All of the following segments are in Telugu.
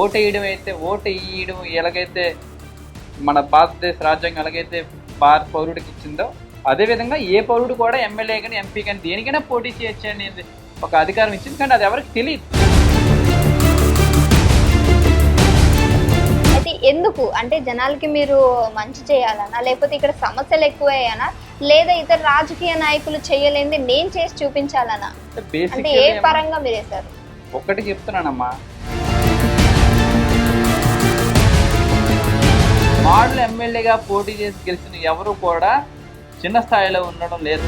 ఓటు వేయడం అయితే ఓటు వేయడం ఎలాగైతే మన భారతదేశ రాజ్యాంగం ఎలాగైతే భారత పౌరుడికి ఇచ్చిందో అదేవిధంగా ఏ పౌరుడు కూడా ఎమ్మెల్యే కానీ ఎంపీ కానీ దేనికైనా పోటీ చేయొచ్చు అనేది ఒక అధికారం ఇచ్చింది. కానీ అది ఎవరికి తెలియదు. అయితే ఎందుకు? అంటే జనాలకి మీరు మంచి చేయాలనా? లేకపోతే ఇక్కడ సమస్యలు ఎక్కువయ్యానా లేదా ఇతర రాజకీయ నాయకులు చేయలేంది నేను చేసి చూపించాలనా? అంటే ఏ పరంగా మీరు వేశారు ఒక్కటి చెప్తున్నానమ్మా. మాడల్ ఎమ్మెల్యేగా పోటీ చేసి గెలిచిన ఎవరు కూడా చిన్న స్థాయిలో ఉండడం లేదు.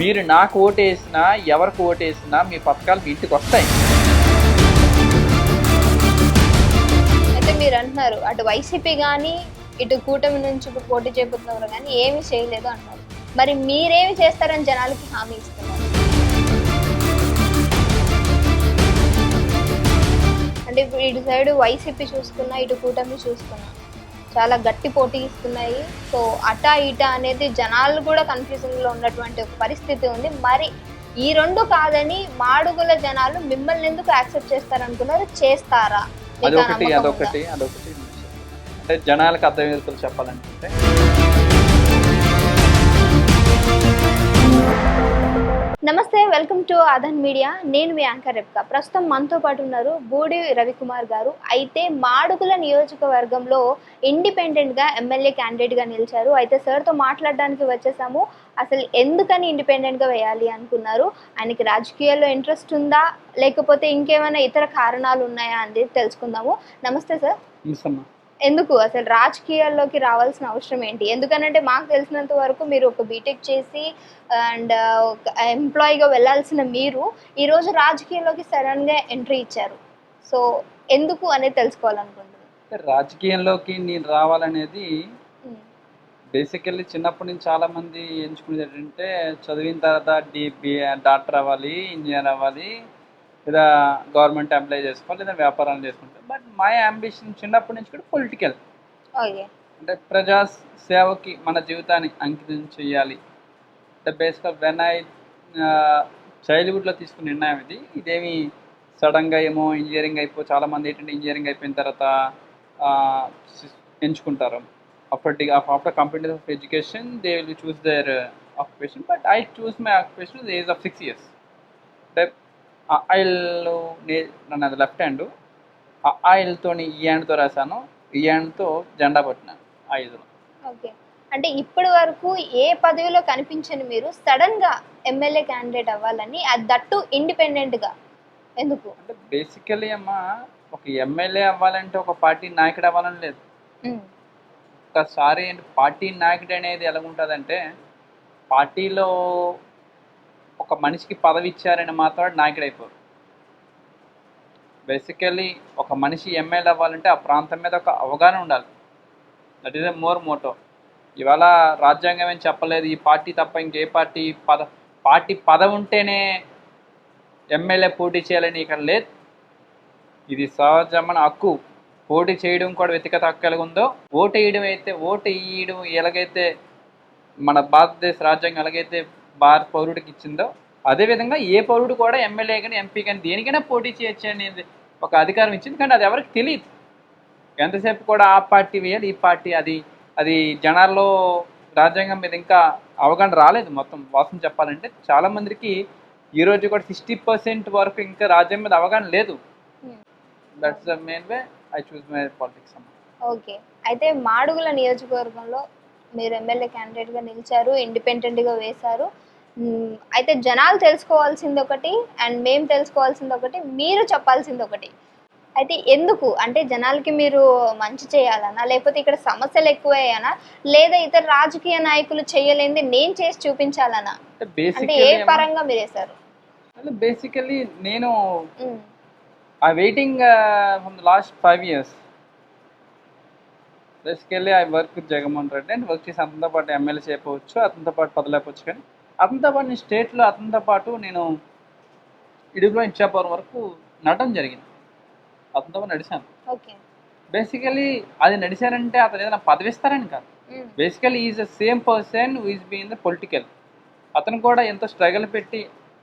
మీరు నాకు ఓటు వేసినా ఎవరికి ఓటు వేసినా మీ పథకాలు మీ ఇంటికి వస్తాయి. అయితే మీరు అంటున్నారు అటు వైసీపీ కానీ ఇటు కూటమి నుంచి ఇప్పుడు పోటీ చేయబోతున్నారు కానీ ఏమీ చేయలేదు అంటున్నారు. మరి మీరేమి చేస్తారని జనాలకి హామీ ఇస్తున్నారు? అంటే ఇప్పుడు ఇటు సైడ్ వైసీపీ చూసుకున్నా ఇటు కూటమి చూసుకున్నా. చాలా గట్టి పోటీ ఇస్తున్నాయి. సో అటా ఇటా అనేది జనాలు కూడా కన్ఫ్యూజన్లో ఉన్నటువంటి ఒక పరిస్థితి ఉంది. మరి ఈ రెండు కాదని మాడుగుల జనాలు మిమ్మల్ని ఎందుకు యాక్సెప్ట్ చేస్తారనుకున్నారు? చేస్తారా? అదొకటి? అదొకటి అదొకటి. అంటే జనాలకు అర్థమయ్యేది చెప్పాలనుకుంటే నమస్తే వెల్కమ్ టు అదన్ మీడియా. నేను మీ యాంకర్ రెప్కా. ప్రస్తుతం మనతో పాటు ఉన్నారు బూడి రవికుమార్ గారు. అయితే మాడుగుల నియోజకవర్గంలో ఇండిపెండెంట్గా ఎమ్మెల్యే క్యాండిడేట్గా నిలిచారు. అయితే సార్తో మాట్లాడడానికి వచ్చేసాము. అసలు ఎందుకని ఇండిపెండెంట్గా వేయాలి అనుకున్నారు? ఆయనకి రాజకీయాల్లో ఇంట్రెస్ట్ ఉందా? లేకపోతే ఇంకేమైనా ఇతర కారణాలు ఉన్నాయా అనేది తెలుసుకుందాము. నమస్తే సార్. ఎందుకు? అసలు రాజకీయాల్లోకి రావాల్సిన అవసరం ఏంటి? ఎందుకనంటే మాకు తెలిసినంత వరకు మీరు ఒక బీటెక్ చేసి అండ్ ఒక ఎంప్లాయీగా వెళ్ళాల్సిన మీరు ఈరోజు రాజకీయాల్లోకి సడన్గా ఎంట్రీ ఇచ్చారు. సో ఎందుకు అనేది తెలుసుకోవాలనుకుంటున్నాను. రాజకీయంలోకి నేను రావాలనేది బేసికల్లీ చిన్నప్పటి నుంచి చాలా మంది ఎంచుకునేది ఏంటంటే చదివిన తర్వాత డిబి డాక్టర్ అవ్వాలి ఇంజనీర్ అవ్వాలి లేదా గవర్నమెంట్ ఎంప్లాయ్ చేసుకోవాలి లేదా వ్యాపారాలు చేసుకుంటారు. బట్ మై అంబిషన్ చిన్నప్పటి నుంచి కూడా పొలిటికల్ ఓకే అంటే ప్రజా సేవకి మన జీవితాన్ని అంకితం చేయాలి. అంటే బేసిక్గా వెన్ ఐ చైల్డ్హుడ్లో తీసుకున్న నిర్ణయం ఇది. ఇదేమి సడన్గా ఏమో ఇంజనీరింగ్ అయిపో చాలామంది ఏంటంటే ఇంజనీరింగ్ అయిపోయిన తర్వాత ఎంచుకుంటారు. After the after complete of education they will choose their occupation but I choose my occupation age of six years అంటే ఆయిల్ నన్ను అది లెఫ్ట్ హ్యాండ్ ఆయిల్తో ఈ హ్యాండ్తో రాశాను ఈ హ్యాండ్తో జెండా పట్టినాను ఆయుధం. ఓకే. అంటే ఇప్పటి వరకు ఏ పదవిలో కనిపించని మీరు సడన్గా ఎమ్మెల్యే క్యాండిడేట్ అవ్వాలని అది దట్టు ఇండిపెండెంట్గా ఎందుకు? అంటే బేసికలీ అమ్మ ఒక ఎమ్మెల్యే అవ్వాలంటే ఒక పార్టీ నాయకుడు అవ్వాలని లేదు. ఒకసారి పార్టీ నాయకుడు అనేది ఎలా ఉంటుందంటే పార్టీలో ఒక మనిషికి పదవి ఇచ్చారని మాత్రం నాయకుడు అయిపోరు. బేసికల్లీ ఒక మనిషి ఎమ్మెల్యే అవ్వాలంటే ఆ ప్రాంతం మీద ఒక అవగాహన ఉండాలి. That is a more motto ఇవాళ రాజ్యాంగం ఏం చెప్పలేదు ఈ పార్టీ తప్ప ఇంకే పార్టీ పద పార్టీ పదవి ఉంటేనే ఎమ్మెల్యే పోటీ చేయాలని ఇక్కడ లేదు. ఇది సహజమైన హక్కు. పోటీ చేయడం కూడా వ్యక్తిగత హక్కు కలిగి ఉందో ఓటు వేయడం అయితే ఓటు వేయడం ఎలాగైతే మన భారతదేశ రాజ్యాంగం ఎలాగైతే భారత పౌరుడికి ఇచ్చిందో అదేవిధంగా ఏ పౌరుడు కూడా ఎమ్మెల్యే కానీ ఎంపీ కానీ దేనికైనా పోటీ చేయొచ్చు అనేది ఒక అధికారం ఇచ్చింది. కానీ అది ఎవరికి తెలియదు. ఎంతసేపు కూడా ఆ పార్టీ వేయాలి ఈ పార్టీ అది అది జనాల్లో రాజ్యాంగం మీద ఇంకా అవగాహన రాలేదు మొత్తం. వాస్తవం చెప్పాలంటే చాలా మందికి ఈ రోజు కూడా సిక్స్టీ పర్సెంట్ వరకు ఇంకా రాజ్యం మీద అవగాహన లేదు. That's the main way I choose my politics okay. అయితే మాడుగుల నియోజకవర్గంలో మీరు ఎమ్మెల్యే క్యాండిడేట్గా నిలిచారు ఇండిపెండెంట్గా వేశారు. అయితే జనాలు తెలుసుకోవాల్సింది ఒకటి అండ్ మేము తెలుసుకోవాల్సింది ఒకటి మీరు చెప్పాల్సింది ఒకటి. అయితే ఎందుకు? అంటే జనాలకి మీరు మంచి చేయాలనా? లేకపోతే ఇక్కడ సమస్యలు ఎక్కువయ్యానా లేదా ఇతర రాజకీయ నాయకులు చేయలేంది నేను చేసి చూపించాలనా? అంటే ఏ పరంగా మీరు వేశారు బేసికలీ నేను. I waiting from last five years basically I work with Jaganmohan Reddy and work చేసి అతనితో పాటు ఎమ్మెల్యే చేయకపోవచ్చు అతనితో పాటు పదలేకపోవచ్చు కానీ అతనితో పాటు నేను స్టేట్లో అతనితో పాటు నేను ఇడుగులో ఇచ్చాపురం వరకు నడడం జరిగింది. అతనితో పాటు నడిచాను. బేసికలీ అది నడిచానంటే అతను ఏదైనా పదవి ఇస్తారని కాదు. Basically is the same person is been the political. అతను కూడా ఎంతో స్ట్రగల్ పెట్టి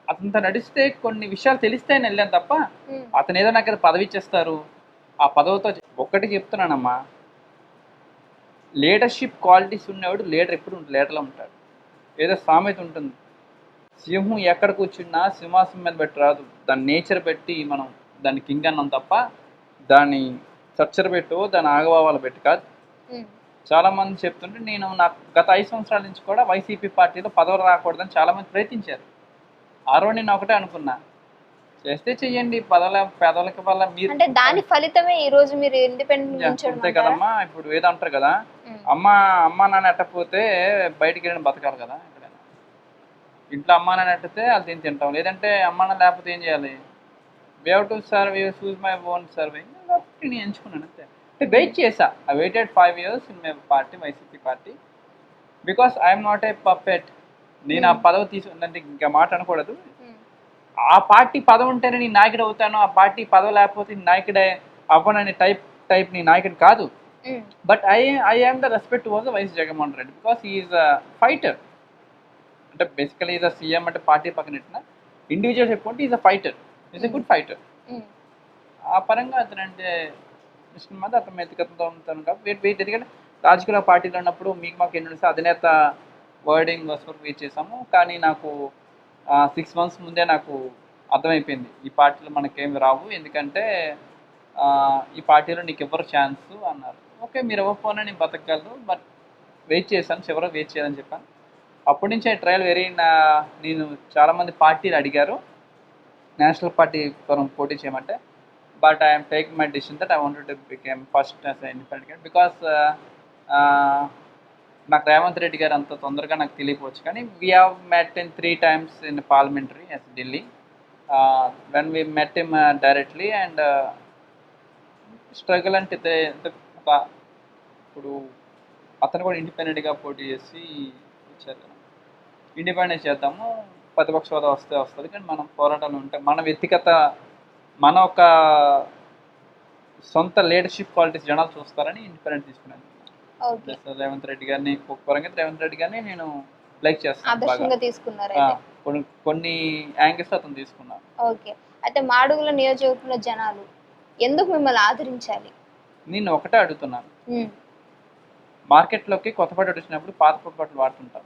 అతనితో నడిస్తే కొన్ని విషయాలు తెలిస్తే నేను వెళ్ళాను తప్ప అతను ఏదో నాకు పదవి ఇచ్చేస్తారు. ఆ పదవితో ఒక్కటి చెప్తున్నానమ్మా. లీడర్షిప్ క్వాలిటీస్ ఉన్నవాడు లీడర్ ఎప్పుడు లీడర్లో ఉంటాడు. ఏదో సామెత ఉంటుంది. సింహం ఎక్కడ కూర్చున్నా సింహాసం మీద పెట్టి రాదు. దాని నేచర్ పెట్టి మనం దాన్ని కింగ్ అన్నాం తప్ప దాన్ని స్ట్రక్చర్ పెట్టు దాని ఆగభావాలు పెట్టి కాదు. చాలా మంది చెప్తుంటే నేను నాకు గత ఐదు సంవత్సరాల నుంచి కూడా వైసీపీ పార్టీలో పదవులు రాకూడదని చాలా మంది ప్రయత్నించారు. ఆ రోజు నేను ఒకటే అనుకున్నా. చేస్తే చెయ్యండి. పదవుల పదవులకి వల్ల మీరు అంటే దాని ఫలితమే ఈ రోజు మీరు ఇండిపెండెంట్ అంతే? కదమ్మా. ఇప్పుడు ఏదో అంటారు కదా. అమ్మ అమ్మ నాన్న ఎట్టకపోతే బయటికి వెళ్ళిన బతకాలి కదా. ఇంట్లో అమ్మ నాన్న ఎట్టితే వాళ్ళు తిని తింటాం. లేదంటే అమ్మ నాన్న లేకపోతే ఏం చేయాలి? Wave to survey choose my own survey కాబట్టి నేను ఎంచుకున్నాను అంతే. అంటే వెయిట్ చేసా. I waited five years in my party YCP party because I'm not a perfect నేను ఆ పదవి తీసుకుందంటే ఇంకా మాట అనకూడదు. ఆ పార్టీ పదవి ఉంటేనే నేను నాయకుడు అవుతాను ఆ పార్టీ పదవి లేకపోతే నాయకుడే అవ్వనని టైప్ టైప్ నీ నాయకుడు కాదు. But I I am the respect was YS Jaganmohan Reddy because is a fighter అంటే బేసికలీ ఈజ్ అ సీఎం అంటే పార్టీ పక్కన పెట్టిన ఇండివిజువల్ చెప్పుకుంటే is a fighter is a good fighter ఆ పరంగా అతను అంటే ఇష్టం మీద అతను వ్యక్తిగతంతో ఉంటాను కాబట్టి ఎందుకంటే రాజకీయ పార్టీలో ఉన్నప్పుడు మీకు మాకు ఎన్ని అధినేత వర్డింగ్ వరకు వెయిట్ చేసాము కానీ నాకు సిక్స్ మంత్స్ ముందే నాకు అర్థమైపోయింది. ఈ పార్టీలో మనకేమి రావు ఎందుకంటే ఈ పార్టీలో నీకు ఎవరు ఛాన్స్ అన్నారు. ఓకే మీరు ఇవ్వకపోయినా నేను బతకగలరు బట్ వెయిట్ చేశాను చివరికి వెయిట్ చేయాలని చెప్పాను. అప్పటి నుంచే ట్రయల్ వెరీ నా నేను చాలామంది పార్టీలు అడిగారు. నేషనల్ పార్టీ కొరం పోటీ చేయమంటే but I'm take my decision that I wanted to became first as independent because నాకు రేవంత్ రెడ్డి గారు అంత తొందరగా నాకు తెలియపోవచ్చు కానీ we have met in three times in parliamentary as Delhi when we met him directly and struggle అంటే ఒక ఇప్పుడు అతను కూడా ఇండిపెండెంట్గా పోటీ చేసి ఇచ్చారు ఇండిపెండెంట్ చేద్దాము ప్రతిపక్ష హోదా వస్తే వస్తుంది కానీ మనం పోరాటాలు ఉంటే మన వ్యక్తిగత మన ఒక సొంత లీడర్షిప్ క్వాలిటీస్ జనాలు చూస్తారని ఇండిపెండెంట్ తీసుకున్నాను. ప్లస్ రేవంత్ రెడ్డి గారిని పరంగా రేవంత్ రెడ్డి గారిని నేను లైక్ చేస్తాను తీసుకున్నారు కొన్ని కొన్ని యాంగిల్స్ అతను తీసుకున్నాను ఓకే. అయితే మాడుగుల నియోజకవర్గంలో జనాలు ఎందుకు మిమ్మల్ని ఆదరించాలి? నేను ఒకటే అడుగుతున్నాను. మార్కెట్లోకి కొత్త పట్టు వచ్చినప్పుడు పాత పొరపాట్లు వాడుతుంటాం.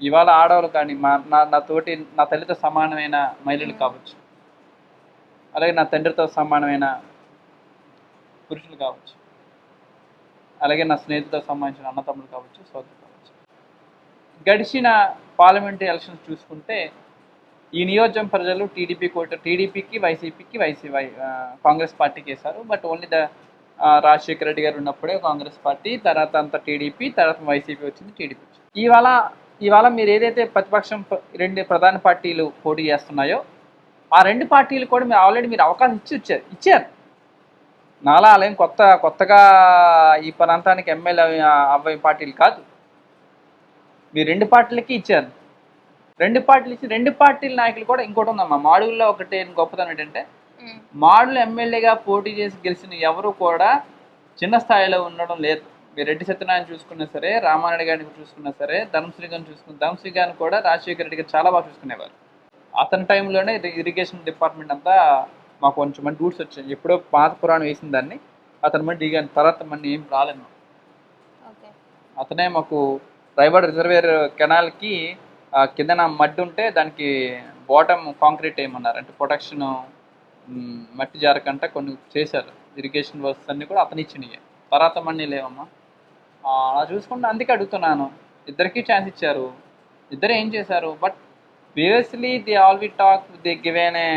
ఇవాళ ఆడవాళ్ళు కానీ మా నా నా తోటి నా తల్లితో సమానమైన మహిళలు కావచ్చు. అలాగే నా తండ్రితో సమానమైన పురుషులు కావచ్చు. అలాగే నా స్నేహితులతో సంబంధించిన అన్నతమ్ములు కావచ్చు సోదరు కావచ్చు. గడిచిన పార్లమెంటరీ ఎలక్షన్స్ చూసుకుంటే ఈ నియోజకం ప్రజలు టీడీపీ కోట టీడీపీకి వైసీపీకి వైసీ కాంగ్రెస్ పార్టీకి వేశారు but only the Rajasekhara Reddy garu ఉన్నప్పుడే కాంగ్రెస్ పార్టీ తర్వాత అంత టీడీపీ తర్వాత వైసీపీ వచ్చింది టీడీపీ వచ్చింది. ఇవాళ ఇవాళ మీరు ఏదైతే ప్రతిపక్షం రెండు ప్రధాన పార్టీలు పోటీ చేస్తున్నాయో ఆ రెండు పార్టీలు కూడా మీరు ఆల్రెడీ మీరు అవకాశం ఇచ్చి ఇచ్చారు ఇచ్చారు. నాలా ఆలయం కొత్త కొత్తగా ఈ ప్రాంతానికి ఎమ్మెల్యే అవ్వే పార్టీలు కాదు. మీరు రెండు పార్టీలకి ఇచ్చారు. రెండు పార్టీలు ఇచ్చి రెండు పార్టీల నాయకులు కూడా ఇంకోటి ఉందమ్మా. మాడుగుల్లో ఒకటి గొప్పతనం ఏంటంటే మాడులు ఎమ్మెల్యేగా పోటీ చేసి గెలిచిన ఎవరు కూడా చిన్న స్థాయిలో ఉండడం లేదు. మీరు రెడ్డి సత్యనారాయణ చూసుకున్నా సరే రామారెడ్డి గారిని చూసుకున్నా సరే ధర్మశ్రీ గారిని చూసుకున్న ధర్మశ్రీ గారిని కూడా రాజశేఖర రెడ్డి గారు చాలా బాగా చూసుకునేవారు. అతని టైంలోనే ఇరిగేషన్ డిపార్ట్మెంట్ అంతా మాకు కొంచెం మంది రూట్స్ వచ్చాయి. ఎప్పుడో పాత పురాణం వేసిన దాన్ని అతని మంది దిగాను. తర్వాత మన ఏం ఓకే. అతనే మాకు రైవాడ్ రిజర్వేర్ కెనాల్కి కిందన మట్టి ఉంటే దానికి బాటమ్ కాంక్రీట్ వేయమన్నారు అంటే ప్రొటెక్షన్ మట్టి జారకంట కొన్ని చేశారు. ఇరిగేషన్ వర్క్స్ అన్ని కూడా అతను ఇచ్చినాయి. తర్వాత మనీ లేవమ్మా. అలా చూసుకుంటే అందుకే అడుగుతున్నాను. ఇద్దరికి ఛాన్స్ ఇచ్చారు. ఇద్దరు ఏం చేశారు? But previously the all we talk the given a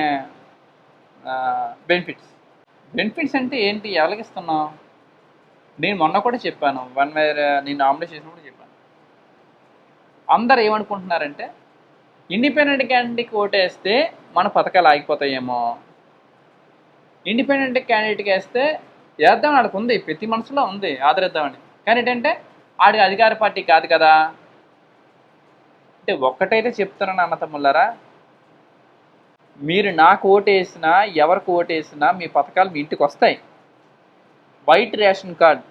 benefits benefits అంటే ఏంటి? ఎవరికి ఇస్తున్నావు నేను మొన్న కూడా చెప్పాను. వన్ వేర్ నేను నామినేట్ చేసినప్పుడు చెప్పాను. అందరు ఏమనుకుంటున్నారంటే ఇండిపెండెంట్ క్యాండిడేట్కి ఓటేస్తే మన పథకాలు ఆగిపోతాయేమో. ఇండిపెండెంట్ క్యాండిడేట్కి వేస్తే వేద్దామని ఆడికి ఉంది ప్రతి మనసులో ఉంది. ఆదరిద్దామని. కానీ ఏంటంటే ఆడి అధికార పార్టీ కాదు కదా. అంటే ఒక్కటైతే చెప్తున్నాను అన్న తమ్ముళ్ళారా? మీరు నాకు ఓటేసినా ఎవరికి ఓటేసినా మీ పథకాలు మీ ఇంటికి వస్తాయి. White ration card.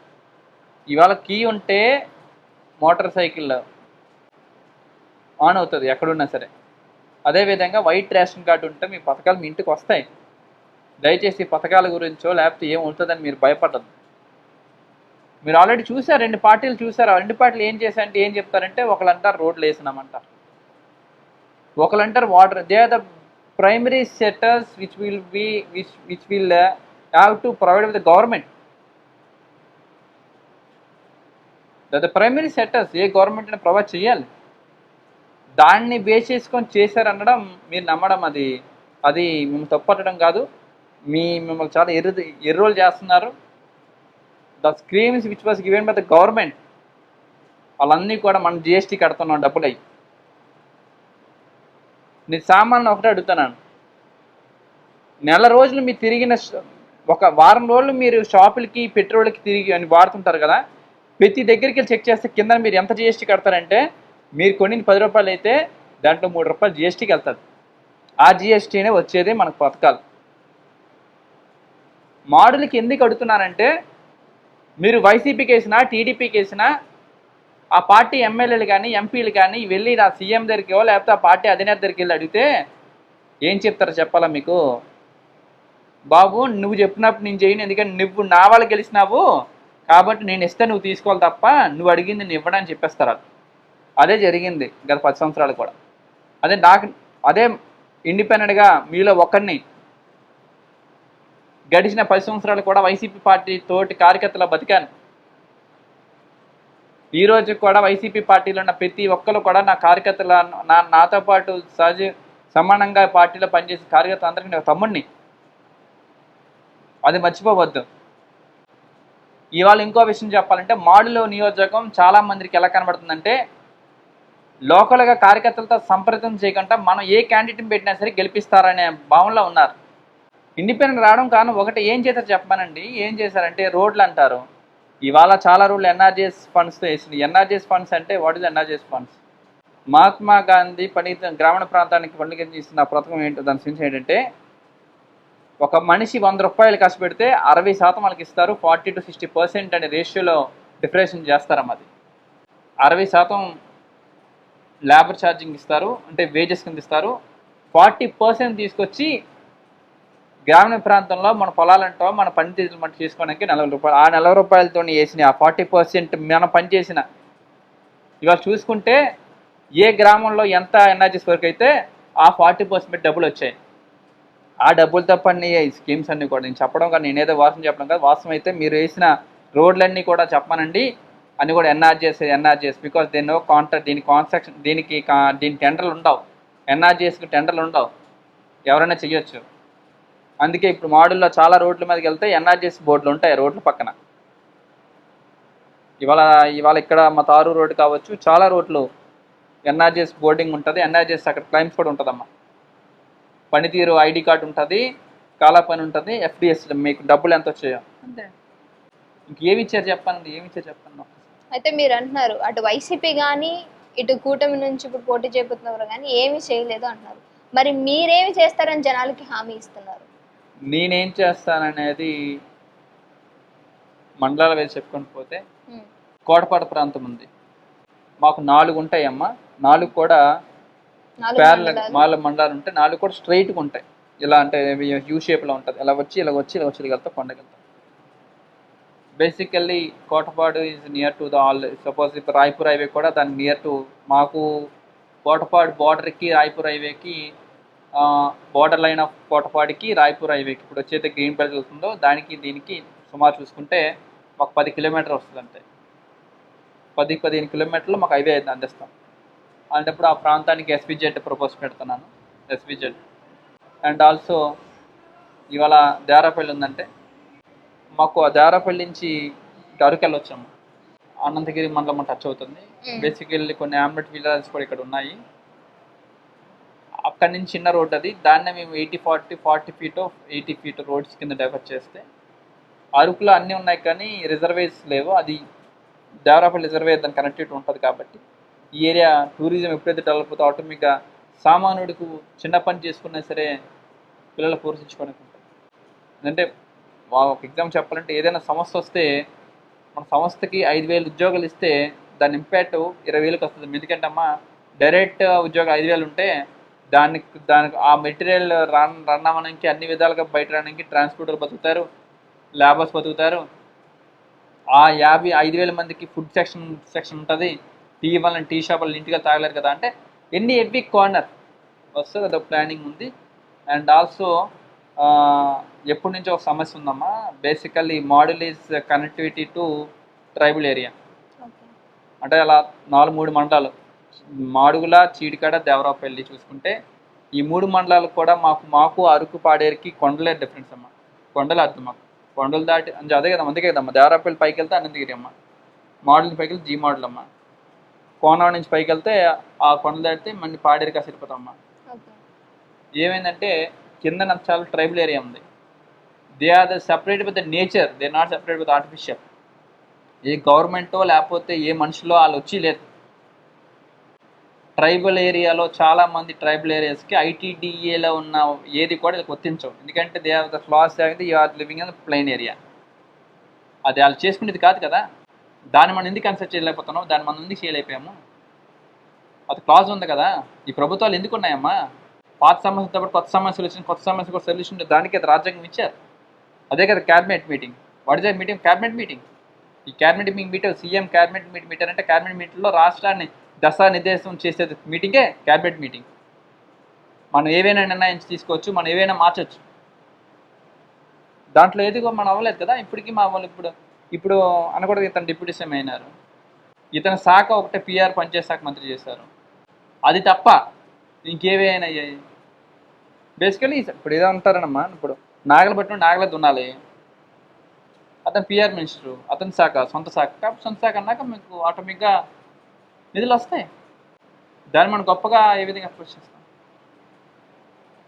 ఇవాళ కీ ఉంటే మోటార్ సైకిల్ ఆన్ అవుతుంది ఎక్కడున్నా సరే. అదేవిధంగా వైట్ రేషన్ కార్డు ఉంటే మీ పథకాలు మీ ఇంటికి వస్తాయి. దయచేసి ఈ పథకాల గురించో లేకపోతే ఏం ఉంటుందని మీరు భయపడదు మీరు ఆల్రెడీ చూసారు రెండు పార్టీలు చూసారు. ఆ రెండు పార్టీలు ఏం చేశారంటే ఏం చెప్తారంటే ఒకళ్ళంటారు రోడ్లు వేసినామంటారు. ఒకళ్ళంటారు water they are the primary sectors which will be which which will have to provide with the government the primary sectors a government provide చేయాలి? దాన్ని బేస్ చేసుకొని చేశారనడం మీరు నమ్మడం అది అది మేము తప్పట్టడం కాదు. మీ మిమ్మల్ని చాలా ఎర్ర ఎర్రోలు చేస్తున్నారు. The schemes which was given by the government వాళ్ళన్నీ కూడా మనం జిఎస్టీ కడుతున్నాం డబ్బులు. అయ్యి నేను సామాన్లు ఒకటే అడుగుతున్నాను నెల రోజులు మీరు తిరిగిన ఒక వారం రోజులు మీరు షాపులకి పెట్రోల్కి తిరిగి అని వాడుతుంటారు కదా ప్రతి దగ్గరికి వెళ్ళి చెక్ చేస్తే కింద మీరు ఎంత జిఎస్టీ కడతారంటే మీరు కొన్ని పది రూపాయలు అయితే దాంట్లో మూడు రూపాయలు జిఎస్టీకి వెళ్తుంది ఆ జిఎస్టీనే వచ్చేది మనకు పథకాలు. మాడులకి ఎందుకు అడుగుతున్నానంటే మీరు వైసీపీకి వేసినా టీడీపీకి వేసినా ఆ పార్టీ ఎమ్మెల్యేలు కానీ ఎంపీలు కానీ వెళ్ళి నా సీఎం దగ్గరికో లేకపోతే ఆ పార్టీ అధినేత దగ్గరికి వెళ్ళి అడిగితే ఏం చెప్తారో చెప్పాలా మీకు? బాబు నువ్వు చెప్పినప్పుడు నేను చేయను ఎందుకంటే నువ్వు నా వాళ్ళు గెలిచినావు కాబట్టి నేను ఇస్తే నువ్వు తీసుకోవాలి తప్ప నువ్వు అడిగింది నేను ఇవ్వడానికి చెప్పేస్తారు అదే జరిగింది గత పది సంవత్సరాలు కూడా. అదే నాకు అదే ఇండిపెండెంట్గా మీలో ఒకరిని గడిచిన పది సంవత్సరాలు కూడా వైసీపీ పార్టీ తోటి కార్యకర్తల బతికాను. ఈ రోజు కూడా వైసీపీ పార్టీలో ఉన్న ప్రతి ఒక్కరు కూడా నా కార్యకర్తల నా నాతో పాటు సహజ సమానంగా పార్టీలో పనిచేసే కార్యకర్తలు అందరికీ నేను తమ్ముడిని. అది మర్చిపోవద్దు. ఇవాళ ఇంకో విషయం చెప్పాలంటే మాడులో నియోజకం చాలా మందికి ఎలా కనబడుతుందంటే లోకల్గా కార్యకర్తలతో సంప్రదం చేయకుండా మనం ఏ క్యాండిడేట్ని పెట్టినా సరే గెలిపిస్తారనే భావనలో ఉన్నారు. ఇండిపెండెంట్ రావడం కారణం ఒకటి ఏం చేశారు చెప్పానండి ఏం చేశారంటే రోడ్లు అంటారు. ఇవాళ చాలా రోజులు ఎన్ఆర్జీఎస్ ఫండ్స్తో వేసింది. ఎన్ఆర్జీఎస్ ఫండ్స్ అంటే what is NRGS funds? Mahatma Gandhi పండిత గ్రామీణ ప్రాంతానికి పండుగ చేసిన పథకం ఏంటో దాని గురించి ఏంటంటే ఒక మనిషి వంద రూపాయలు ఖర్చు పెడితే అరవై శాతం వాళ్ళకి ఇస్తారు ఫార్టీ టు సిక్స్టీ పర్సెంట్ అనే రేషియోలో డిఫరేషన్ చేస్తారమ్మ అది. అరవై శాతం లేబర్ ఛార్జింగ్ ఇస్తారు అంటే వేజెస్ కింద ఇస్తారు ఫార్టీ పర్సెంట్ తీసుకొచ్చి గ్రామీణ ప్రాంతంలో మన పొలాలంటో మన పనితీరులు మనం చేసుకోవడానికి నలభై రూపాయలు. ఆ నలభై రూపాయలతో వేసిన ఆ ఫార్టీ పర్సెంట్ మనం పనిచేసిన ఇవాళ చూసుకుంటే ఏ గ్రామంలో ఎంత ఎనర్జీస్ వరకు అయితే ఆ ఫార్టీ పర్సెంట్ డబ్బులు వచ్చాయి. ఆ డబ్బులతో పని ఈ స్కీమ్స్ అన్నీ కూడా నేను చెప్పడం కానీ నేనేదో వాసం చెప్పడం కాదు. వాస్తవం అయితే మీరు వేసిన రోడ్లన్నీ కూడా చెప్పానండి. అన్ని కూడా ఎన్ఆర్జీఎస్ ఎన్ఆర్జీఎస్ బికాస్ దీని నో కాంట్రాక్ట్ దీని కాన్స్ట్రక్షన్ దీనికి కా- దీని టెండర్లు ఉండవు. ఎన్ఆర్జీఎస్కి టెండర్లు ఉండవు. ఎవరైనా చెయ్యొచ్చు. అందుకే ఇప్పుడు మోడల్లో చాలా రోడ్ల మీదకి వెళ్తే ఎన్ఆర్జీఎస్ బోర్డులు ఉంటాయి రోడ్ల పక్కన. ఇవాళ ఇవాళ ఇక్కడ మా తారు రోడ్డు కావచ్చు చాలా రోడ్లు ఎన్ఆర్జీఎస్ బోర్డింగ్ ఉంటుంది. ఎన్ఆర్జీఎస్ అక్కడ క్లైమ్స్ కూడా ఉంటుందమ్మా. పనితీరు ఐడి కార్డు ఉంటుంది కాలా పని ఉంటుంది ఎఫ్డిఎస్ మీకు డబ్బులు ఎంత వచ్చాయో. ఇంకేమి ఇచ్చారు చెప్పండి ఏమి ఇచ్చారు చెప్పండి అయితే మీరు అంటున్నారు అటు వైసీపీ కానీ ఇటు కూటమి నుంచి ఇప్పుడు పోటీ చేయబోతున్నారు కానీ ఏమీ చేయలేదు అంటున్నారు. మరి మీరేమి చేస్తారని జనాలకి హామీ ఇస్తున్నారు? నేనేం చేస్తాననేది మండలాల వేసి చెప్పుకొని పోతే ఉమ్, కోటపాట ప్రాంతం ఉంది. మాకు నాలుగు ఉంటాయమ్మా. నాలుగు కూడా నాలుగు ప్యారల మండలాలు. ఉంటాయి నాలుగు కూడా స్ట్రైట్గా ఉంటాయి. ఇలా అంటే యూ షేప్లో ఉంటుంది. ఇలా వచ్చి ఇలా వచ్చి ఇలా వచ్చి వెళ్తా కొండకెళ్తాం basically Kotapadu is near to the all suppose ఇప్పుడు రాయపూర్ హైవే కూడా దాని నియర్ టు మాకు కోటపాడు బార్డర్కి రాయపూర్ హైవేకి బార్డర్ లైన్ ఆఫ్ కోటపాడికి రాయపూర్ హైవేకి ఇప్పుడు వచ్చేది గ్రీన్ బెల్ట్ వెళ్తుందో దానికి దీనికి సుమారు చూసుకుంటే మాకు పది కిలోమీటర్ వస్తుంది అంతే. పది పదిహేను కిలోమీటర్లు మాకు హైవే అందిస్తాం. అలాంటప్పుడు ఆ ప్రాంతానికి ఎస్విజెడ్ ప్రపోజ్ పెడుతున్నాను. ఎస్విజెడ్ అండ్ ఆల్సో ఇవాళ దేరాపల్లి ఉందంటే మాకు ఆ దేరాపల్లి నుంచి అరకు వెళ్ళొచ్చాము అనంతగిరి మండలం టచ్ అవుతుంది. బేసికల్లీ కొన్ని ఆమ్లెట్ విలేజెస్ కూడా ఇక్కడ ఉన్నాయి. అక్కడి నుంచి చిన్న రోడ్ అది. దాన్నే మేము eighty forty forty feet eighty feet roads కింద డెవలప్ చేస్తే. అరకులో అన్నీ ఉన్నాయి కానీ రిజర్వేస్ లేవు. అది దేవరాపల్లి రిజర్వే దాని కనెక్టివిటీ ఉంటుంది కాబట్టి. ఈ ఏరియా టూరిజం ఎప్పుడైతే డెవలప్ అవుతుందో ఆటోమేటిక్గా సామాన్యుడికి చిన్న పని చేసుకున్నా సరే పిల్లలు పోషించుకోవడానికి ఉంటుంది. ఎందుకంటే ఒక ఎగ్జామ్ చెప్పాలంటే ఏదైనా సంస్థ వస్తే మన సంస్థకి ఐదు వేలు ఉద్యోగాలు ఇస్తే దాని ఇంపాక్ట్ ఇరవై వేలకు వస్తుంది. ఎందుకంటే అమ్మ డైరెక్ట్ ఉద్యోగం ఐదు వేలు ఉంటే దానికి దానికి ఆ మెటీరియల్ రన్ రన్ అవ్వడానికి అన్ని విధాలుగా బయట రావడానికి ట్రాన్స్పోర్టర్లు బతుకుతారు లేబర్స్ బతుకుతారు. ఆ యాభై ఐదు వేల మందికి ఫుడ్ సెక్షన్ సెక్షన్ ఉంటుంది. టీ వాళ్ళని టీ షాప్ వాళ్ళని ఇంటికి తాగలేరు కదా అంటే ఎన్ని ఎవ్రీ కార్నర్ వస్తుంది అదొక ప్లానింగ్ ఉంది. అండ్ ఆల్సో ఎప్పటి నుంచో ఒక సమస్య ఉందమ్మా. Basically model is connectivity to tribal area. అంటే అలా నాలుగు మూడు మండలాలు. మాడుగుల చీడికాడ దేవరాపల్లి చూసుకుంటే ఈ మూడు మండలాలు కూడా మాకు మాకు అరకు పాడేరుకి కొండలే డిఫరెన్స్ అమ్మ. కొండలే అర్థం మాకు. కొండలు దాటి అంటే అదే కదా అందుకే కదమ్మా దేవరాపల్లి పైకి వెళ్తే అనంతగిరి అమ్మ మోడల్ పైకి వెళ్తే జీ మోడల్ అమ్మ కోనవాడ నుంచి పైకి వెళ్తే ఆ కొండలు దాటితే మళ్ళీ పాడేరుకి సరిపోతాం అమ్మ ఏమైందంటే కింద నాకు చాలా ట్రైబల్ ఏరియా ఉంది. They are the separate with the nature they not separate with artificial. ఏ గవర్నమెంటో లేకపోతే ఏ మనుషులో వాళ్ళు వచ్చి లేదు. ట్రైబల్ ఏరియాలో చాలా మంది ట్రైబల్ ఏరియాస్కి ఐటీడీఏలో ఉన్న ఏది కూడా ఇది వర్తించవు ఎందుకంటే they are the class you are living in plain area అది వాళ్ళు చేసుకునేది కాదు కదా. దాన్ని మనం ఎందుకు కన్సిడర్ చేయలేకపోతున్నాం? దాన్ని మనం ఎందుకు చేయలేకపోయాము అది క్లాజ్ ఉంది కదా. ఈ ప్రభుత్వాలు ఎందుకు ఉన్నాయమ్మా? పాత సమస్యతో పాటు కొత్త సమస్యలు వచ్చిన కొత్త సమస్య కూడా సొల్యూషన్ దానికి అది రాజ్యాంగం ఇచ్చారు. అదే కదా cabinet meeting what is meeting cabinet meeting ఈ cabinet meeting meter CM cabinet meet meter అంటే క్యాబినెట్ మీటింగ్లో రాష్ట్రాన్ని దశా నిర్దేశం చేసే మీటింగే క్యాబినెట్ మీటింగ్. మనం ఏవైనా నిర్ణయం తీసుకోవచ్చు మనం ఏవైనా మార్చవచ్చు దాంట్లో ఏది మనం అవ్వలేదు కదా ఇప్పటికీ మా వాళ్ళు ఇప్పుడు ఇప్పుడు అనకూడదు ఇతను డిప్యూటీ సీఎం అయినారు. ఇతని శాఖ ఒకటే పిఆర్ పంచాయత్ శాఖ మంత్రి చేశారు. అది తప్ప ఇంకేవైనా అయ్యాయి బేసికలీ ఇప్పుడు ఏదో ఉంటారనమ్మా ఇప్పుడు నాగలు పట్టిన నాగలే దున్నాలి. అతను పిఆర్ మినిస్టరు అతని శాఖ సొంత శాఖ. సొంత శాఖ అన్నాక మీకు ఆటోమేటిక్గా నిధులు వస్తాయి. దాన్ని మనం గొప్పగా ఏ విధంగా అప్రోచ్ చేస్తాం?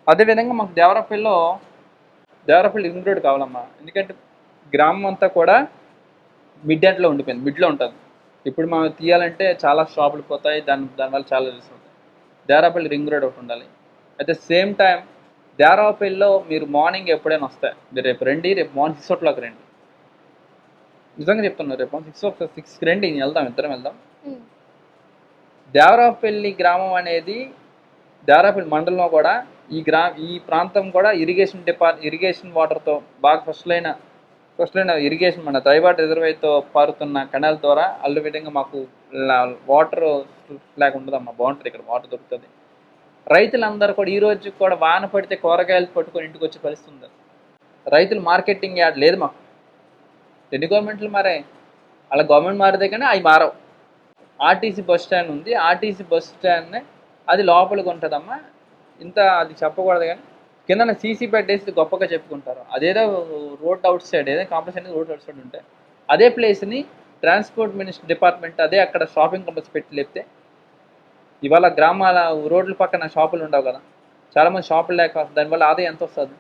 అదేవిధంగా మాకు దేవరపల్లిలో దేవరపల్లి రింగ్ రోడ్ కావాలమ్మా. ఎందుకంటే గ్రామం అంతా కూడా మిడ్ ఎండ్లో ఉండిపోయింది మిడ్లో ఉంటుంది. ఇప్పుడు మనం తీయాలంటే చాలా షాపులు పోతాయి దాని దానివల్ల చాలా రిస్క్ అవుతాయి దేవరాపల్లి రింగ్ రోడ్ ఒకటి ఉండాలి. అట్ ద సేమ్ టైం దేవరాపల్లిలో మీరు మార్నింగ్ ఎప్పుడైనా వస్తాయి మీరు రేపు రండి రేపు మార్నింగ్ సిక్స్ ఓ క్లాక్ రండి. నిజంగా చెప్తున్నారు రేపు సిక్స్ ఓ క్లాక్ సిక్స్కి రండి వెళ్దాం ఇద్దరం వెళ్దాం. దేవరాపల్లి గ్రామం అనేది దేవరాపల్లి మండలంలో కూడా ఈ గ్రా ఈ ప్రాంతం కూడా ఇరిగేషన్ డిపార్ట్ ఇరిగేషన్ వాటర్తో బాగా first line first line irrigation మన డ్రైవాటర్ రిజర్వాయర్తో పారుతున్న కెనాల్ ద్వారా అల్లు విధంగా మాకు వాటర్ లేకుండా ఉండదమ్మా బాగుంటుంది ఇక్కడ వాటర్ దొరుకుతుంది. రైతులందరూ కూడా ఈ రోజు కూడా వాన పడితే కూరగాయలు పట్టుకొని ఇంటికి వచ్చే పరిస్థితి ఉంది. రైతులు మార్కెటింగ్ యాడ్ లేదు మాకు. ఎన్ని గవర్నమెంట్లు మారే అలా గవర్నమెంట్ మారితే కానీ అవి మారవు. ఆర్టీసీ బస్ స్టాండ్ ఉంది. ఆర్టీసీ బస్ స్టాండ్ అది లోపలికి ఉంటుందమ్మా. ఇంత అది చెప్పకూడదు కానీ కింద సీసీ పెట్టేసి గొప్పగా చెప్పుకుంటారు. అదేదో రోడ్ అవుట్ సైడ్ ఏదో కాంప్లెక్స్ అనేది రోడ్ అవుట్ సైడ్ ఉంటాయి అదే ప్లేస్ని ట్రాన్స్పోర్ట్ మినిస్టర్ డిపార్ట్మెంట్ అదే అక్కడ షాపింగ్ కాంప్లెక్స్ పెట్టి లేపితే ఇవాళ గ్రామాల రోడ్ల పక్కన షాపులు ఉండవు కదా. చాలామంది షాపులు లేక దానివల్ల ఆదాయం ఎంత వస్తుంది?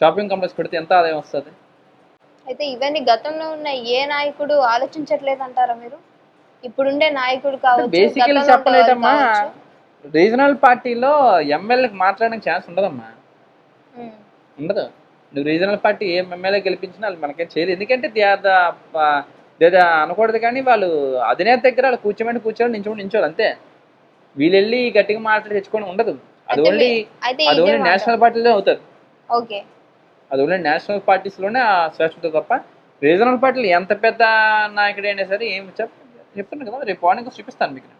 షాపింగ్ కాంప్లెక్స్ పెడితే ఎంత ఆదాయం వస్తుంది? అయితే ఇవన్నీ గతంలో ఉన్న ఏ నాయకుడు ఆలోచించట్లేదు అంటారా మీరు? ఇప్పుడుండే నాయకుడు కావచ్చు బేసికలీ గతంలో ఉండేవారు చెప్పలేదమ్మా. కావచ్చు. రీజనల్ పార్టీలో ఎమ్మెల్యేకి మాట్లాడడానికి ఛాన్స్ ఉండదమ్మా. ఉమ్. ఉండదు. నువ్వు రీజనల్ పార్టీ ఏ ఎమ్మెల్యే గెలిపించినా వాళ్ళు మనకేం చేయలేదు. ఎందుకంటే they are the they the అనకూడదు కానీ వాళ్ళు అధినేత దగ్గర వాళ్ళు కూర్చోమని కూర్చోవాలి నించోమని నించోవాలి అంతే. వీళ్ళు వెళ్ళి గట్టిగా మాట్లాడి తెచ్చుకొని ఉండదు. అది అయితే ఓన్లీ మీ- అయితే అది ఇదే ఓన్లీ మాట. నేషనల్ పార్టీలో అవుతుంది ఓకే. అది ఓన్లీ నేషనల్ పార్టీస్లోనే ఆ శ్రేష్ఠత తప్ప రీజనల్ పార్టీలు ఎంత పెద్ద నాయకుడు అయినా సరే ఏం చెప్ చెప్తున్నాను కదా రేపు మార్నింగ్ చూపిస్తాను మీకు.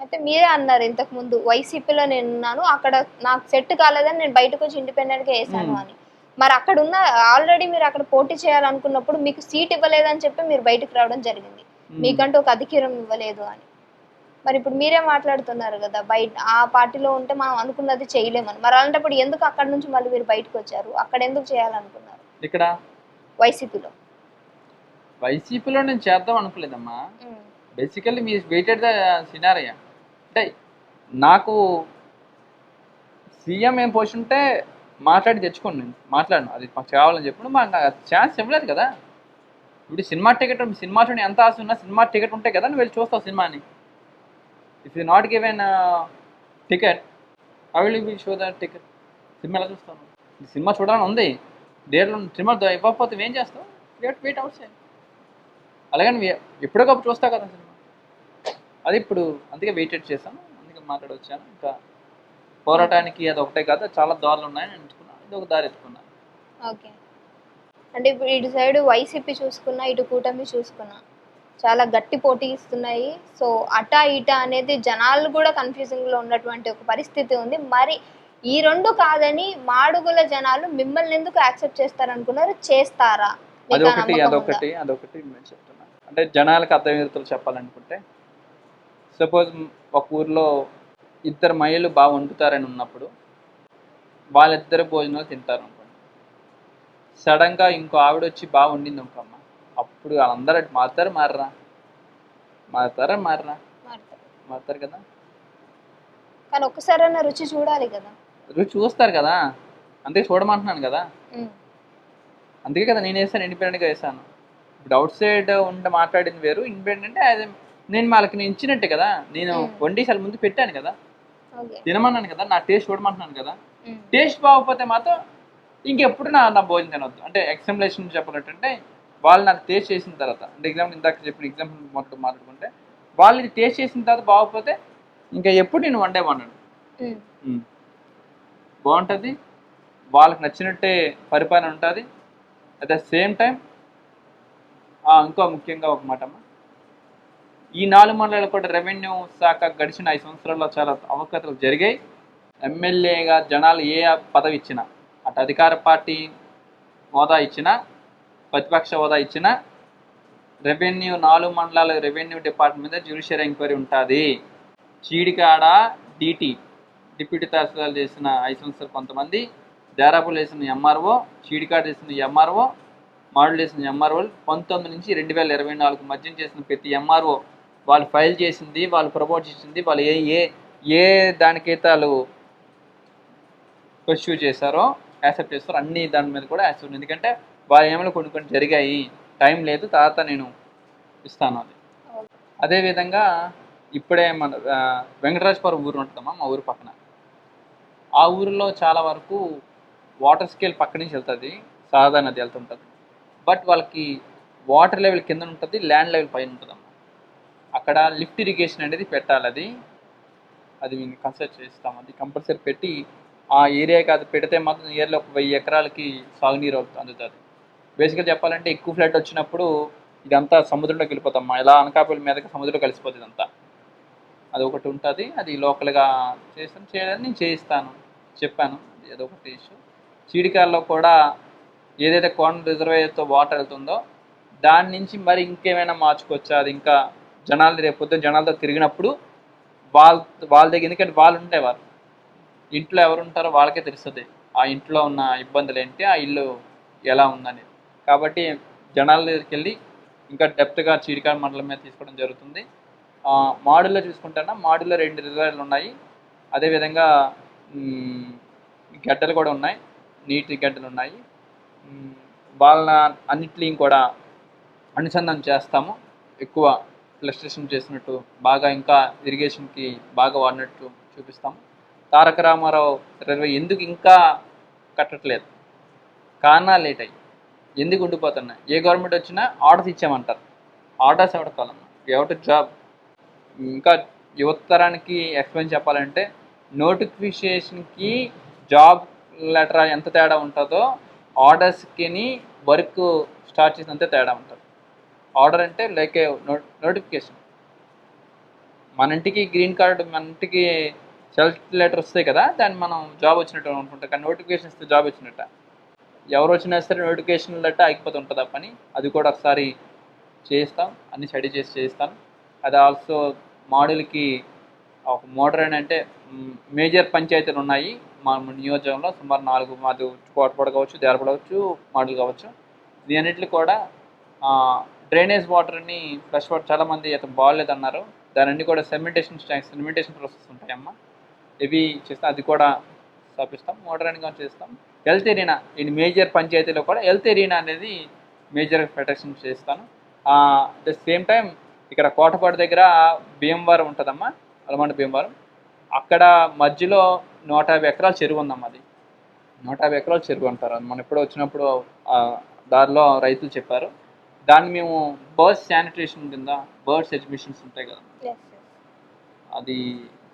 అయితే మీరే అన్నారు ఇంతకు ముందు వైసీపీలో నేను ఉన్నాను అక్కడ నాకు సెట్ కాలేదని నేను బయటకు వచ్చి ఇండిపెండెంట్గా వేసాను. అని. మరి అక్కడ ఉన్న ఆల్రెడీ మీరు అక్కడ పోటీ చేయాలనుకున్నప్పుడు మీకు సీట్ ఇవ్వలేదని చెప్పి మీరు బయటకు రావడం జరిగింది. మీకంటూ ఒక అధికారం ఇవ్వలేదు అని. మరి ఇప్పుడు మీరే మాట్లాడుతున్నారు కదా బయట ఆ పార్టీలో ఉంటే మనం అనుకున్నది చేయలేమని. మరి అలాంటప్పుడు ఎందుకు అక్కడ నుంచి మళ్ళీ మీరు బయటకు వచ్చారు? అక్కడ ఎందుకు చేయాలనుకున్నారు? ఇక్కడ? వైసీపీలో వైసీపీలో నేను చేద్దాం అనుకోలేదమ్మా. Basically me waited the scenario అంటే నాకు సీఎం ఏం పోసి ఉంటే మాట్లాడి తెచ్చుకోండి నేను. మాట్లాడను. అది మాకు కావాలని చెప్పిన మాకు ఛాన్స్ ఇవ్వలేదు కదా. ఇప్పుడు సినిమా టికెట్ సినిమా చూడండి ఎంత ఆశ ఉన్నా సినిమా టికెట్ ఉంటే కదా నువ్వు వెళ్ళి చూస్తావు సినిమాని. If you not given ticket I will be show the ticket cinema ఎలా చూస్తాను సినిమా చూడాలని ఉంది. డేట్లో సినిమా ఇవ్వకపోతే ఏం చేస్తావు? వెయిట్ వెయిట్ అవుట్ సైడ్ అలాగే నువ్వు ఎప్పుడోకప్పుడు చూస్తావు కదా సినిమా. అది ఇప్పుడు అందుకే వెయిటెడ్ చేశాను అందుకే మాట్లాడి వచ్చాను ఇంకా పోరాటానికి అది ఒకటే కాదు చాలా దారులు ఉన్నాయని ఎంచుకున్నాను. ఇది ఒక దారి ఎత్తుకున్నాను. ఓకే. అంటే ఇప్పుడు ఇటు సైడ్ వైసీపీ చూసుకున్నా ఇటు కూటమి చూసుకున్నా చాలా గట్టి పోటీ ఇస్తున్నాయి. సో అటా ఇటా అనేది జనాలు కూడా కన్ఫ్యూజింగ్లో ఉన్నటువంటి ఒక పరిస్థితి ఉంది. మరి ఈ రెండు కాదని మాడుగుల జనాలు మిమ్మల్ని ఎందుకు యాక్సెప్ట్ చేస్తారనుకున్నారు? చేస్తారా? అదొకటి? అదొకటి అదొకటి నేను చెప్తున్నాను అంటే జనాలకు అర్థమయ్యేతలు చెప్పాలనుకుంటే సపోజ్ ఒక ఊర్లో ఇద్దరు మహిళలు బాగా వండుతారని ఉన్నప్పుడు వాళ్ళిద్దరు భోజనాలు తింటారు అనుకోండి. సడన్గా ఇంకో ఆవిడ వచ్చి బాగా వండింది అనుకోమ్మ. అప్పుడు వాళ్ళందరూ అటు మారుతారు మారరా? మారుతారా మారరా? మారుతారు. కదా. కానీ ఒక్కసారైనా రుచి చూడాలి కదా. రుచి చూస్తారు కదా. అందుకే చూడమంటున్నాను కదా. అందుకే కదా నేను వేసాను ఇండిపెండెంట్గా వేసాను. ఇప్పుడు అవుట్ సైడ్ ఉండి మాట్లాడింది వేరు అంటే అది నేను వాళ్ళకి నేను ఇచ్చినట్టే కదా నేను. వండి సార్లు ముందు పెట్టాను కదా. తినమన్నాను కదా నా టేస్ట్ చూడమంటున్నాను కదా. టేస్ట్ బాగోకపోతే మాత్రం ఇంకెప్పుడు నా నా భోజనం తినొద్దు. అంటే ఎక్సాంపులేషన్ చెప్పినట్టంటే వాళ్ళు నాకు టేస్ట్ చేసిన తర్వాత అంటే ఎగ్జాంపుల్ ఇందాక చెప్పిన ఎగ్జాంపుల్ మొదలు మాట్లాడుకుంటే వాళ్ళు ఇది టేస్ట్ చేసిన తర్వాత బాగోకపోతే ఇంకా ఎప్పుడు నేను వండే వండను. బాగుంటుంది వాళ్ళకి నచ్చినట్టే పరిపాలన ఉంటుంది. అట్ ద సేమ్ టైం ఇంకో ముఖ్యంగా ఒక మాట ఈ నాలుగు మండలాలు కూడా రెవెన్యూ శాఖ గడిచిన ఐదు సంవత్సరాల్లో చాలా అవకతలు జరిగాయి. ఎమ్మెల్యేగా జనాలు ఏ పదవి ఇచ్చినా అటు అధికార పార్టీ హోదా ఇచ్చినా ప్రతిపక్ష హోదా ఇచ్చినా రెవెన్యూ నాలుగు మండలాల రెవెన్యూ డిపార్ట్మెంట్ మీద జ్యుడిషియరీ ఎంక్వైరీ ఉంటుంది. చీడికాడ డిటి డిప్యూటీ తహసీల్దార్ చేసిన ఐదు సంవత్సరాలు కొంతమంది దేరాపులు వేసిన ఎంఆర్ఓ చీడికాడ చేసిన ఎంఆర్ఓ మాడ్యులేషన్ వేసిన ఎంఆర్ఓ పంతొమ్మిది నుంచి రెండు వేల ఇరవై నాలుగు మధ్య చేసిన ప్రతి ఎంఆర్ఓ వాళ్ళు ఫైల్ చేసింది వాళ్ళు ప్రపోజ్ చేసింది వాళ్ళు ఏ ఏ ఏ దానికైతే వాళ్ళు పర్స్యూ చేశారో యాక్సెప్ట్ చేస్తారో అన్ని దాని మీద కూడా యాక్సెప్ట్ ఎందుకంటే వాళ్ళ ఏమైనా కొన్ని కొన్ని జరిగాయి. టైం లేదు తర్వాత నేను ఇస్తాను అది. అదేవిధంగా ఇప్పుడే మన వెంకటరాజపురం ఊరు ఉంటుందమ్మా మా ఊరు పక్కన. ఆ ఊరిలో చాలా వరకు వాటర్ స్కేల్ పక్క నుంచి వెళ్తుంది. సాదా నది వెళ్తుంటుంది. బట్ వాళ్ళకి వాటర్ లెవెల్ కింద ఉంటుంది ల్యాండ్ లెవెల్ పైన ఉంటుంది అక్కడ లిఫ్ట్ ఇరిగేషన్ అనేది పెట్టాలి అది. అది మేము కన్సిడర్ చేస్తాం. అది కంపల్సరీ పెట్టి ఆ ఏరియాకి అది పెడితే మాత్రం ఇయర్లో ఒక వెయ్యి ఎకరాలకి సాగునీరు అందుతుంది. బేసిక్గా చెప్పాలంటే ఎక్కువ ఫ్లడ్ వచ్చినప్పుడు ఇదంతా సముద్రంలోకి వెళ్ళిపోతాం ఇలా అనకాపల్లి మీదకి సముద్రంలో కలిసిపోతుంది ఇదంతా. అది ఒకటి ఉంటుంది అది లోకల్గా చేస్తాను చేయాలని నేను చేయిస్తాను. చెప్పాను అది ఒకటి ఇష్యూ చీడికాల్లో కూడా ఏదైతే కోన్ రిజర్వేయర్తో వాటర్ వెళ్తుందో దాని నుంచి మరి ఇంకేమైనా మార్చుకోవచ్చా? అది ఇంకా జనాలు రేపు పొద్దున్న జనాలతో తిరిగినప్పుడు వాళ్ళ వాళ్ళ దగ్గర ఎందుకంటే వాళ్ళు ఉండేవారు ఇంట్లో ఎవరు ఉంటారో వాళ్ళకే తెలుస్తుంది ఆ ఇంట్లో ఉన్న ఇబ్బందులు ఏంటి ఆ ఇల్లు ఎలా ఉందని కాబట్టి జనాల దగ్గరికి వెళ్ళి ఇంకా డెప్త్గా చీడికాయ మండలం మీద తీసుకోవడం జరుగుతుంది. మాడులో మాడుల్లో మాడులో మాడుల్లో రెండు రిజర్వాయర్లు ఉన్నాయి. అదేవిధంగా గడ్డలు కూడా ఉన్నాయి. నీటి గడ్డలు ఉన్నాయి. వాళ్ళ అన్నిటిని కూడా అనుసంధానం చేస్తాము. ఎక్కువ ఫ్లస్ట్రేషన్ చేసినట్టు బాగా ఇంకా ఇరిగేషన్కి బాగా వాడినట్టు చూపిస్తాము. తారక రామారావు రైల్వే ఎందుకు ఇంకా కట్టట్లేదు? కారణాలు లేట్ అయ్యి ఎందుకు ఉండిపోతున్నాయి? ఏ గవర్నమెంట్ వచ్చినా ఆర్డర్స్ ఇచ్చామంటారు ఆర్డర్స్ ఎవడ కాలం? ఎవరి జాబ్? ఇంకా యువతరానికి ఎక్స్ప్లెయిన్ చెప్పాలంటే నోటిఫికేషన్కి జాబ్ లెటర్ ఎంత తేడా ఉంటుందో ఆర్డర్స్కి వర్క్ స్టార్ట్ చేసినంత తేడా ఉంటుంది. ఆర్డర్ అంటే లైక్ నోటిఫికేషన్. మన ఇంటికి గ్రీన్ కార్డు మన ఇంటికి సెలెక్ట్ లెటర్ వస్తాయి కదా దాన్ని మనం జాబ్ వచ్చినట్టు అనుకుంటాం కానీ నోటిఫికేషన్ ఇస్తే జాబ్ వచ్చినట్ట. ఎవరు వచ్చినా సరే నోటిఫికేషన్ లెటర్ ఆగిపోతుంటుంది ఆ పని? అది కూడా ఒకసారి చేస్తాం అన్ని స్టడీ చేసి చేస్తాను అది ఆల్సో మోడల్కి ఒక మోడర్న్ అంటే మేజర్ పంచాయతీలు ఉన్నాయి. మా నియోజకంలో సుమారు నాలుగు మాది కోటపడ కావచ్చు దేరపడ కావచ్చు కావచ్చు. దీనిన్నిటిని కూడా డ్రైనేజ్ వాటర్ని ఫ్రెష్ వాటర్ చాలామంది అతను బాగాలేదు అన్నారు కూడా సెమెంటేషన్ సెమెంటేషన్ ప్రాసెస్ ఉంటాయమ్మా. ఇవి చేస్తాం అది కూడా స్థాపిస్తాం. మోడర్న్గా చేస్తాం. హెల్త్ ఎరీనా ఈ మేజర్ పంచాయతీలో కూడా హెల్త్ ఎరీనా అనేది మేజర్ ప్రొటెక్షన్ చేస్తాను. అట్ ద సేమ్ టైం ఇక్కడ కోటపాడు దగ్గర భీమవరం ఉంటుందమ్మా. అలమండ భీమవరం. అక్కడ మధ్యలో నూట యాభై ఎకరాల చెరువు ఉందమ్మా అది. నూట యాభై ఎకరాల చెరువు అంటారు. అది మనం ఎప్పుడో వచ్చినప్పుడు దారిలో రైతులు చెప్పారు. దాన్ని మేము బర్డ్స్ శానిటేషన్ కింద బర్డ్స్ ఎగ్జిబిషన్స్ ఉంటాయి కదా. అది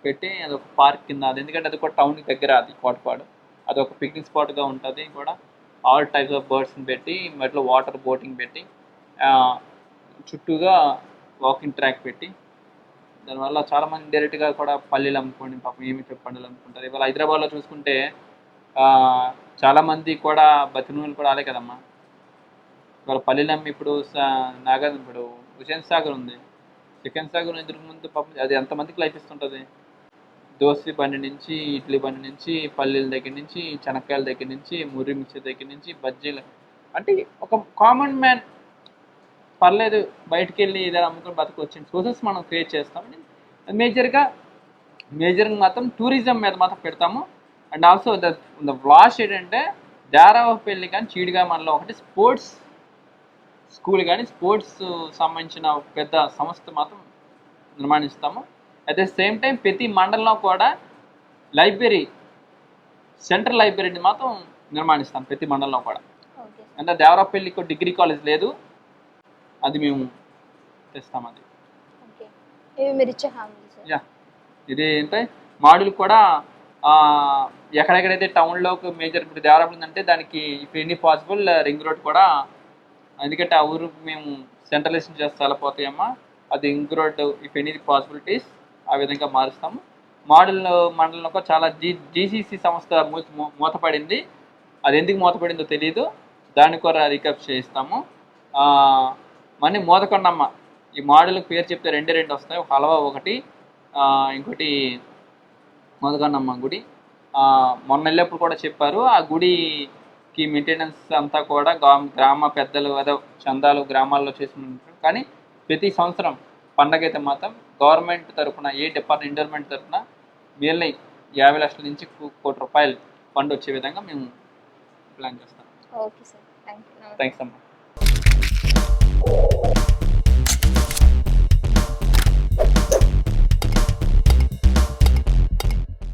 పెట్టి అదొక పార్క్ కింద అది ఎందుకంటే అది కూడా టౌన్కి దగ్గర అది కోటపాడు. అది ఒక పిక్నిక్ స్పాట్గా ఉంటుంది కూడా. ఆల్ టైప్స్ ఆఫ్ బర్డ్స్ని పెట్టి మధ్యలో వాటర్ బోటింగ్ పెట్టి చుట్టూగా వాకింగ్ ట్రాక్ పెట్టి దానివల్ల చాలామంది డైరెక్ట్గా కూడా పల్లీలు అమ్ముకోండి పాపం ఏమి పండుగలు అమ్ముకుంటారు ఇవాళ హైదరాబాద్లో చూసుకుంటే చాలామంది కూడా బతినూలు కూడా అదే కదమ్మా. ఇవాళ పల్లీలు అమ్మి ఇప్పుడు సా- ఇప్పుడు హుసేన్ సాగర్ ఉంది. చికెన్ సాగర్ ఎదురు ముందు పాపం అది ఎంతమందికి లైఫ్ ఇస్తుంటుంది. దోశ బండి నుంచి ఇడ్లీ బండి నుంచి పల్లీల దగ్గర నుంచి శనక్కాయల దగ్గర నుంచి మురి మిక్సర్ దగ్గర నుంచి బజ్జీలు అంటే ఒక కామన్ మ్యాన్ పర్లేదు బయటికి వెళ్ళి ఏదైనా అమ్ముకొని బతకొచ్చిన సోర్సెస్ మనం క్రియేట్ చేస్తాం. మేజర్గా మేజర్గా మాత్రం టూరిజం మీద మాత్రం పెడతాము. And also the the last ఏంటంటే పెళ్ళి కానీ చీడిగా మనలో ఒకటి స్పోర్ట్స్ స్కూల్ కానీ స్పోర్ట్స్ సంబంధించిన పెద్ద సంస్థ మాత్రం నిర్మాణిస్తాము. అట్ ద సేమ్ టైం ప్రతి మండలంలో కూడా లైబ్రరీ సెంట్రల్ లైబ్రరీని మాత్రం నిర్మాణిస్తాం ప్రతి మండలంలో కూడా. అంటే దేవరాపల్లికి డిగ్రీ కాలేజ్ లేదు. అది మేము తెస్తాం అది. ఓకే. ఇవి మీరు ఇచ్చే హామీలు సార్ యా. ఇది ఏంటంటే మాడులు కూడా ఎక్కడెక్కడైతే టౌన్లోకి మేజర్ ఇప్పుడు దేవరాపల్లి అంటే దానికి ఇప్పుడు ఎన్ని పాసిబుల్ రింగ్ రోడ్ కూడా ఎందుకంటే ఆ ఊరు మేము సెంట్రలైజేషన్ చేస్తే వెళ్ళిపోతాయమ్మా అది ring road if any possibilities ఆ విధంగా మారుస్తాము. మోడల్ మండలంలో కూడా చాలా జీ జీసీసీ సంస్థ మూతపడింది. అది ఎందుకు మూతపడిందో తెలియదు దాన్ని కూడా రికప్ చేయిస్తాము. మళ్ళీ మోదకొండమ్మ. ఈ మోడల్ పేరు చెప్తే రెండే రెండు వస్తాయి. ఒక హల్వా ఒకటి ఇంకోటి మోదకొండమ్మ గుడి. మొన్న వెళ్ళేప్పుడు కూడా చెప్పారు. ఆ గుడికి మెయింటెనెన్స్ అంతా కూడా గ్రామ పెద్దలు ఏదో చందాలు గ్రామాల్లో చేసుకుంటారు కానీ ప్రతి సంవత్సరం పండగ అయితే మాత్రం గవర్నమెంట్ తరఫున ఏ డిపార్ట్మెంట్ ఎండోర్మెంట్ తరఫున వీళ్ళని యాభై లక్షల నుంచి కోటి రూపాయలు ఫండ్ వచ్చే విధంగా మేము ప్లాన్ చేస్తాం. Okay sir. Thank you thanks అమ్మా.